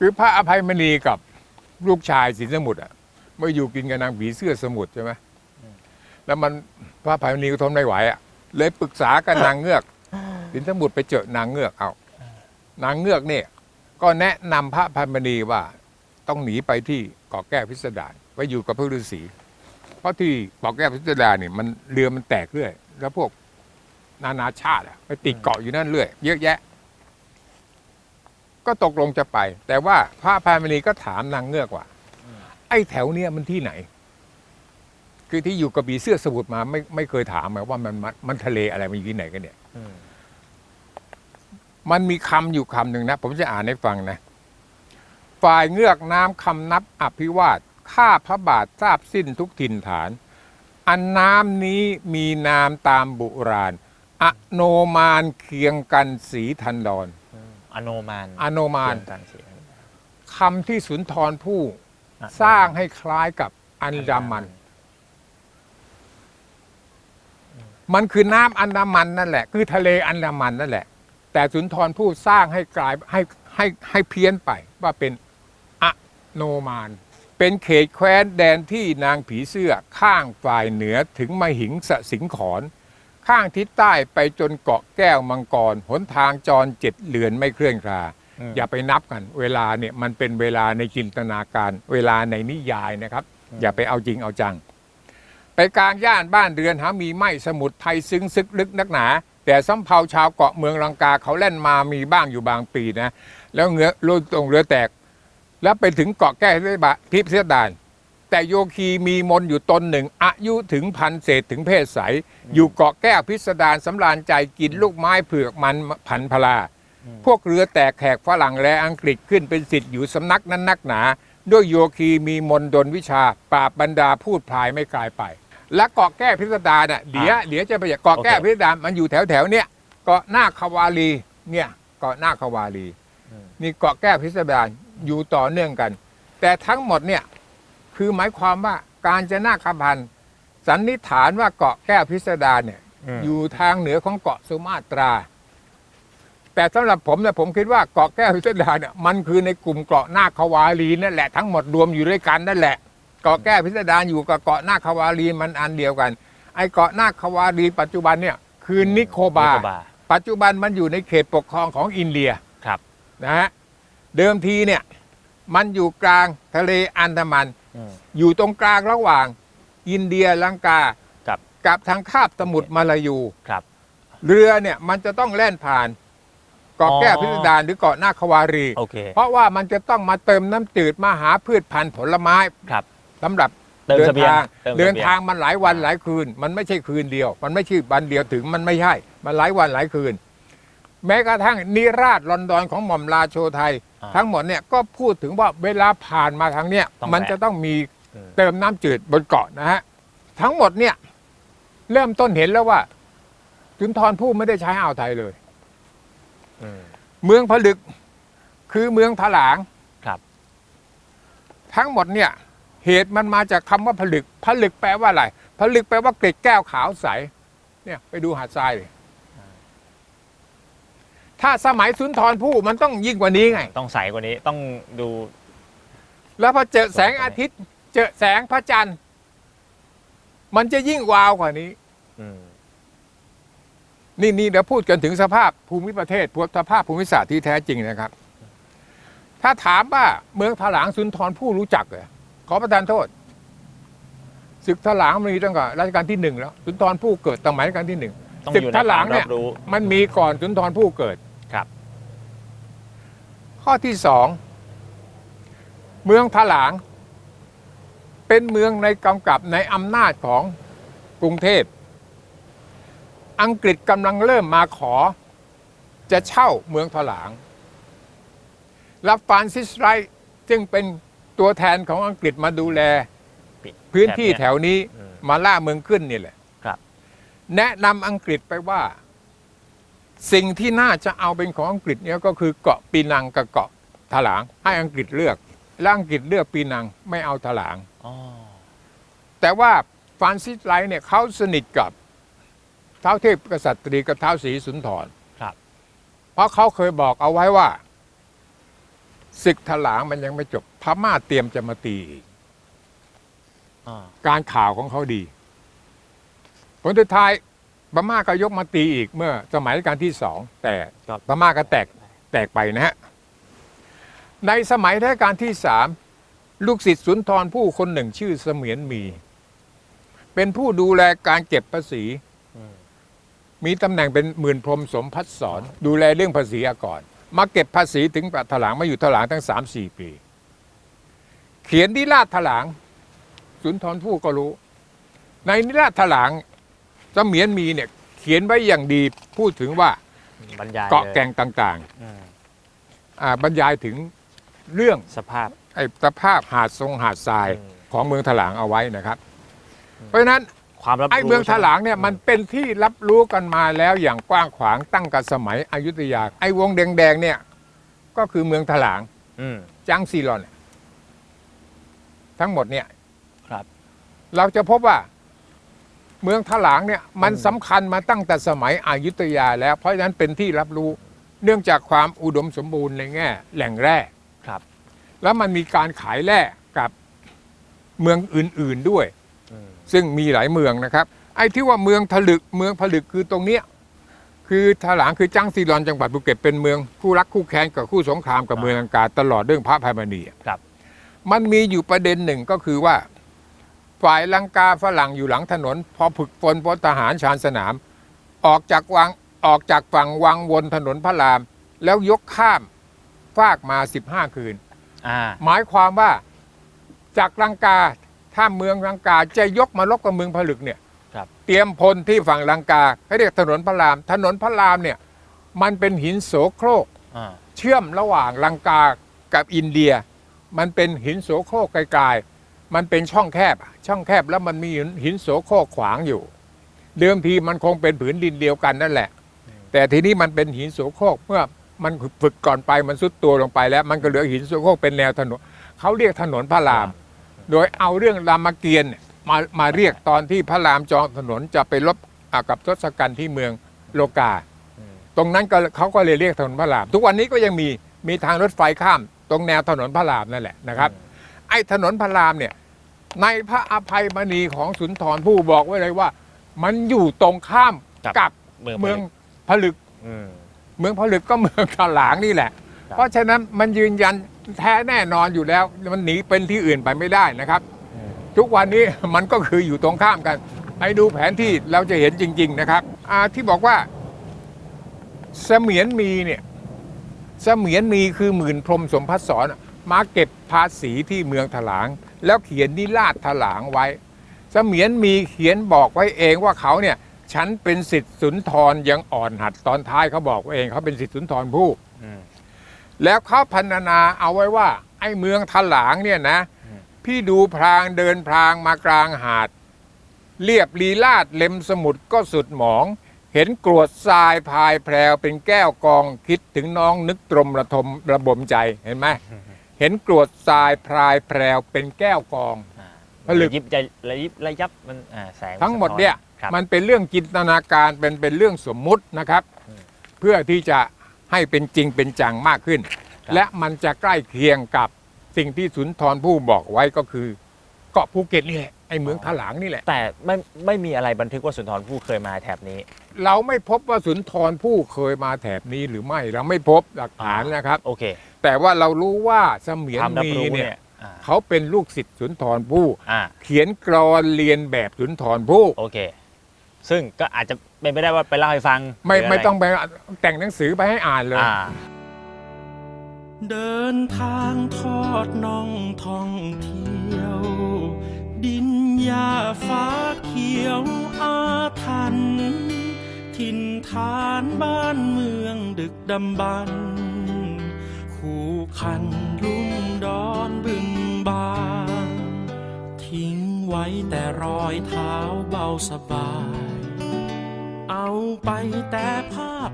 คือพระอภัยมณีกับลูกชายสินสมุทรอะมาอยู่กินกับนางผีเสื้อสมุทรใช่ไหมแล้วมันพระอภัยมณีก็ทนไม่ไหวอะเลยปรึกษากับนางเงือก สินสมุทรไปเจอนางเงือกเอานางเงือกเนี่ยก็แนะนำพระอภัยมณีว่าต้องหนีไปที่เกาะแก้วพิสดารไปอยู่กับพระฤาษีเพราะที่เกาะแก้วพิสดารเนี่ยมันเรือมันแตกเรื่อยแล้วพวกนานาชาติอะไปติดเกาะอยู่นั่นเรื่อยเยอะแยะ ก็ตกลงจะไป แต่ว่าพระอภัยมณีก็ถามนางเงือกว่า ไอ้แถวเนี้ยมันที่ไหน คือที่อยู่กระบี่เสื้อสมุทรมาไม่ไม่เคยถามมาว่ามันมันมันทะเลอะไรมันอยู่ที่ไหนกันเนี่ยอืมมันมีคำอยู่คำหนึ่งนะ ผมจะอ่านให้ฟังนะ ฝ่ายเงือกน้ำคำนับอภิวาทข้าพระบาททราบสิ้นทุกถิ่นฐาน อันน้ำนี้มีนามตามบุราณ อโนมานเคียงกันสีทันดรอืม อโนมานอโนมานเกี่ยวกันสิคำที่สุนทรผู้อโนมนสร้างให้คล้ายกับอันดามัน มันคือน้ำอันดามันนั่นแหละ คือทะเลอันดามันนั่นแหละ แต่สุนทรผู้สร้างให้กลายให้ให้ให้เพี้ยนไปว่าเป็นอะโนมาน เป็นเขตแคว้นแดนที่นางผีเสื้อข้างฝ่ายเหนือถึงมหิงสสิงขอน ข้างทิศใต้ไปจนเกาะแก้วมังกร หนทางจรเจ็ดเหลือนไม่เคลื่อนคลามอย่าไปนับกัน เวลาเนี่ยมันเป็นเวลาในจินตนาการ เวลาในนิยายนะครับ อย่าไปเอาจริงเอาจัง ไปกลางย่านบ้านเรือนหามีไม่สมุดไทยซึ้งซึกลึกนักหนา แต่สำเภาชาวเกาะเมืองลังกาเขาเล่นมามีบ้างอยู่บางปีนะ แล้วเงือลุตรงเรือแตก แล้วไปถึงเกาะแก้วทิพย์เสียดาน แต่โยคีมีมนต์อยู่ตนหนึ่ง อายุถึงพันเศษถึงเพศใส อยู่เกาะแก้วพิสดารสำราญใจกินลูกไม้เผือกมันผันพลา พวกเรือแตกแขกฝรั่งและอังกฤษขึ้นเป็นสิทธิ์อยู่สำนักนั้นนักหนา ด้วยโยคีมีมนต์ดนวิชา ปราบบรรดาพูดพลายไม่กลายไป และเกาะแก้วพิสดารน่ะเดี๋ยวเดี๋ยวจะไปเกาะแก้วพิสดารมันอยู่แถวแถวๆเนี้ยเกาะหน้าคาวาลีเนี่ยเกาะหน้าคาวาลีอืมนี่เกาะแก้วพิสดารอยู่ต่อเนื่องกัน แต่ทั้งหมดเนี่ย คือหมายความว่าการจะนาคพันธ์สันนิษฐานว่าเกาะแก้วพิสดารเนี่ยมอยู่ทางเหนือของเกาะสุมาตรา แต่สำหรับผมเนี่ยผมคิดว่าเกาะแก้วพิสดารเนี่ยมันคือในกลุ่มเกาะนาคาวาลีนั่นแหละทั้งหมดรวมอยู่ด้วยกันนั่นแหละ เกาะแก้วพิสดารอยู่กับเกาะนาคาวาลีมันอันเดียวกัน ไอ้เกาะนาคาวาลีปัจจุบันเนี่ยคือนิโคบา นิโคบา ปัจจุบันมันอยู่ในเขตปกครองของอินเดีย ครับ นะฮะเดิมทีเนี่ยมันอยู่กลางทะเลอันดามัน อืม อยู่ตรงกลางระหว่าง อินเดียลังกากับกับทางคาบสมุทรมาลายูครับเรือเนี่ยมันจะต้องแล่นผ่านเกาะแก้วอ๋อพิสดารหรือเกาะนาคาวารี โอเค เพราะว่ามันจะต้องมาเติมน้ำจืดมาหาพืชพันธุ์ผลไม้ครับ สำหรับเติมเดิเสบียงทางเติมเสบียงเดินทางมันหลายวันหลายคืน มันไม่ใช่คืนเดียว มันไม่ใช่วันเดียวถึงมันไม่ใช่ มันหลายวันหลายคืน แม้กระทั่งนิราชลอนดอนของหม่อมราโชไทย อ่าทั้งหมดเนี่ยก็พูดถึงว่าเวลาผ่านมาทางเนี้ยต้องมันแวะ จะต้องมีอืมเติมน้ำจืดบนเกาะนะฮะทั้งหมดเนี่ยเริ่มต้นเห็นแล้วว่าสุนทรภู่ไม่ได้ใช้อ่าวไทยเลย อืม เมืองผลึกคือเมืองถลางครับ ทั้งหมดเนี่ยเหตุมันมาจากคำว่าผลึก ผลึกแปลว่าอะไร ผลึกแปลว่าเกล็ดแก้วขาวใส เนี่ยไปดูหาดทรายเลย ถ้าสมัยสุนทรภู่มันต้องยิ่งกว่านี้ไง ต้องใสกว่านี้ต้องดูแล้วพอเจอแสงอาทิตย์ เจอแสงพระจันทร์ มันจะยิ่งวาวกว่านี้ อืมนี่นี่เดี๋ยวพูดกันถึงสภาพภูมิประเทศพวกสภาพภูมิศาสตร์ที่แท้จริงนะครับ ถ้าถามว่าเมืองถลางสุนทรผู้รู้จักเหรอขอประทานโทษ ศึกถลางมันมีตั้งแต่รัชกาลที่หนึ่งแล้ว สุนทรผู้เกิดสมัยรัชกาลที่หนึ่งต้องศึกอยู่ในถคลาวางมเนี่รัยบรู้มันมีก่อนสุนทรผู้เกิดครับ ข้อที่สองเมืองถลาง เป็นเมืองในกำกับในอำนาจของกรุงเทพ อังกฤษกำลังเริ่มมาขอ จะเช่าเมืองถลางรับฟรานซิสไรท์ซึ่งเป็นตัวแทนของอังกฤษมาดูแลปิดพื้นที่บบแถเยวนี้อืมมาล่าเมืองขึ้นนี่แหละครับแนะนำอังกฤษไปว่า สิ่งที่น่าจะเอาเป็นของอังกฤษเนี่ยก็คือเกาะปีนังกับเกาะถลางให้อังกฤษเลือกแล้วอังกฤษเลือกปีนังไม่เอาถลางอ๋อแต่ว่าฟรานซิสไลท์เนี่ยเขาสนิทกับเท้าวเทพกษัตรีกับเท้าวศรีสุนทรครับ เพราะเขาเคยบอกเอาไว้ว่าศึกถลางมันยังไม่จบพม่าเตรียมจะมาตีอีกอ่าการข่าวของเขาดี ผลสุดท้าย พม่าก็ยกมาตีอีกเมื่อสมัยรัชการที่สองแต่พม่าก็แตกแตกไปนะฮะในสมัยรัชกาลที่สามลูกศิษย์สุนทรผู้คนหนึ่งชื่อเสมียนมี เป็นผู้ดูแลการเก็บภาษี อืม มีตำแหน่งเป็นหมื่นพรหมสมพัฒสอนดูแลเรื่องภาษีอากรมาเก็บภาษีถึงปะถลางมาอยู่ถลางตั้งสามสี่ปี เขียนนิราชถลาง สุนทรภู่ก็รู้ ในนิราชถลางเสมียนมีเนี่ยเขียนไว้อย่างดีพูดถึงว่าบรรยายเกาะลยแก่งต่างอืมๆอ่าบรรยายถึงเรื่องสภาพ ไอ้สภาพหาดทรงหาดทรายอืม ของเมืองถลางเอาไว้นะครับ เพราะฉะนั้น ความรับไอ้เมืองถลางเนี่ยมันเป็นที่รับรู้กันมาแล้วอย่างกว้างขวางตั้งแต่สมัยอยุธยา ไอ้วงแดงๆเนี่ยก็คือเมืองถลางอืมจังซีรอนเนี่ยทั้งหมดเนี่ยครับ เราจะพบว่า เมืองถลางเนี่ยมันสำคัญมาตั้งแต่สมัยอยุธยาแล้ว เพราะฉะนั้นเป็นที่รับรู้เนื่องจากความอุดมสมบูรณ์ในแง่ แหล่งแร่ครับ แล้วมันมีการขายแร่กับเมืองอื่นๆด้วย อืมซึ่งมีหลายเมืองนะครับ ไอ้ที่ว่าเมืองผลึกเมืองผลึกคือตรงเนี้ยคือถลางคือจังซีรอนจังหวัดภูเก็ตเป็นเมืองคู่รักคู่แค้นกับคู่สงครามกับเมืองลังกาตลอดเรื่องพระภัยมณีอะครับ มันมีอยู่ประเด็นหนึ่งก็คือว่า ฝ่ายลังกาฝรั่งอยู่หลังถนน พอฝึกฝนพลทหารชานสนาม ออกจากวังออกจากฝั่งวังวนถนนพระราม แล้วยกข้ามฟากมา 15 คืน อ่า หมายความว่าจากลังกาถ้าเมืองลังกาจะยกมาลบกับเมืองผลึกเนี่ยครับ เตรียมพลที่ฝั่งลังกาให้เรียกถนนพระราม ถนนพระรามเนี่ย มันเป็นหินโสโครก อ่า เชื่อมระหว่างลังกากับอินเดีย มันเป็นหินโสโครกไกลๆ มันเป็นช่องแคบ ช่องแคบแล้วมันมีหินโสโครกขวางอยู่ เดิมทีมันคงเป็นผืนดินเดียวกันนั่นแหละ แต่ทีนี้มันเป็นหินโสโครกเมื่อมันฝึกก่อนไปมันซุดตัวลงไปแล้ว มันก็เหลือหินโสโครกเป็นแนวถนนเขาเรียกถนนพระราม โดยเอาเรื่องรามเกียรติ์มามาเรียกตอนที่พระรามจองถนนจะไปลบกับทศกัณฐ์ที่เมืองโลกา ตรงนั้นก็เขาก็เลยเรียกถนนพระราม ทุกวันนี้ก็ยังมีมีทางรถไฟข้าม ตรงแนวถนนพระรามนั่นแหละนะครับ ไอ้ถนนพระรามเนี่ย ในพระอภัยมณีของสุนทรผู้บอกไว้เลยว่า มันอยู่ตรงข้ามกับกับเมือง เมืองผลึกผลึก อืม เมืองผลึกก็เมืองถลางนี่แหละ ครับ เพราะฉะนั้นมันยืนยันแท้แน่นอนอยู่แล้ว มันหนีเป็นที่อื่นไปไม่ได้นะครับอืมทุกวันนี้ มันก็คืออยู่ตรงข้ามกัน ไปดูแผนที่เราจะเห็นจริง ๆ นะครับอ่าที่บอกว่า เสมียนมีเนี่ย เสมียนมีคือหมื่นพรหมสมพัฒสอน มาเก็บภาษีที่เมืองถลาง แล้วเขียนนิราชถลางไว้ เสมียนมีเขียนบอกไว้เองว่าเขาเนี่ยฉันเป็นสิทธิสุนทรยังอ่อนหัดตอนท้ายเขาบอกเองเขาเป็นสิทธิสุนทรผู้อืมแล้วเขาพันนาเอาไว้ว่า ไอ้เมืองถลางเนี่ยนะอืมพี่ดูพรางเดินพรางมากลางหาด เรียบลีลาดเล็มสมุทรก็สุดหมอง เห็นกรวดทรายพายแพรวเป็นแก้วกองคิดถึงน้องนึกตรมระทมระบมใจเห็นไหม เห็นกรวดทรายพายแพรวเป็นแก้วกองอ่าผลึก ระยิบใจระยิบระยับมันอ่าแสงทั้งหมดเนี่ยสะท้อครับ มันเป็นเรื่องจินตนาการเป็นเป็นเรื่องสมมุตินะครับ อืมเพื่อที่จะให้เป็นจริงเป็นจังมากขึ้น ครับ และมันจะใกล้เคียงกับสิ่งที่สุนทรผู้บอกไว้ก็คือ เกาะภูเก็ตนี่แหละไอ้เมืองถลางนี่แหละ แต่ไม่ไม่มีอะไรบันทึกว่าสุนทรภู่เคยมาแถบนี้ เราไม่พบว่าสุนทรผู้เคยมาแถบนี้หรือไม่เราไม่พบหลักฐานนะครับ โอเค แต่ว่าเรารู้ว่าเสมียนความรับมีรู้เนี่เนี่ยยอ่าเขาเป็นลูกศิษย์สุนทรผู้อ่าเขียนกรอนเรียนแบบสุนทรผู้โอเค ซึ่งก็อาจจะเป็นไปได้ว่าไปเล่าให้ฟังไม่หรืะรไม่ต้องไปแต่งหนังสือไปให้อ่านเลย อ่า เดินทางทอดน่องท่องเที่ยว ดินหญ้าฟ้าเขียวอาทัน ถิ่นฐานบ้านเมืองดึกดำบรรพ์ คู่คันลุ่มดอนบึงบานทิ้งไว้แต่รอยเท้าเบาสบาย เอาไปแต่ภาพ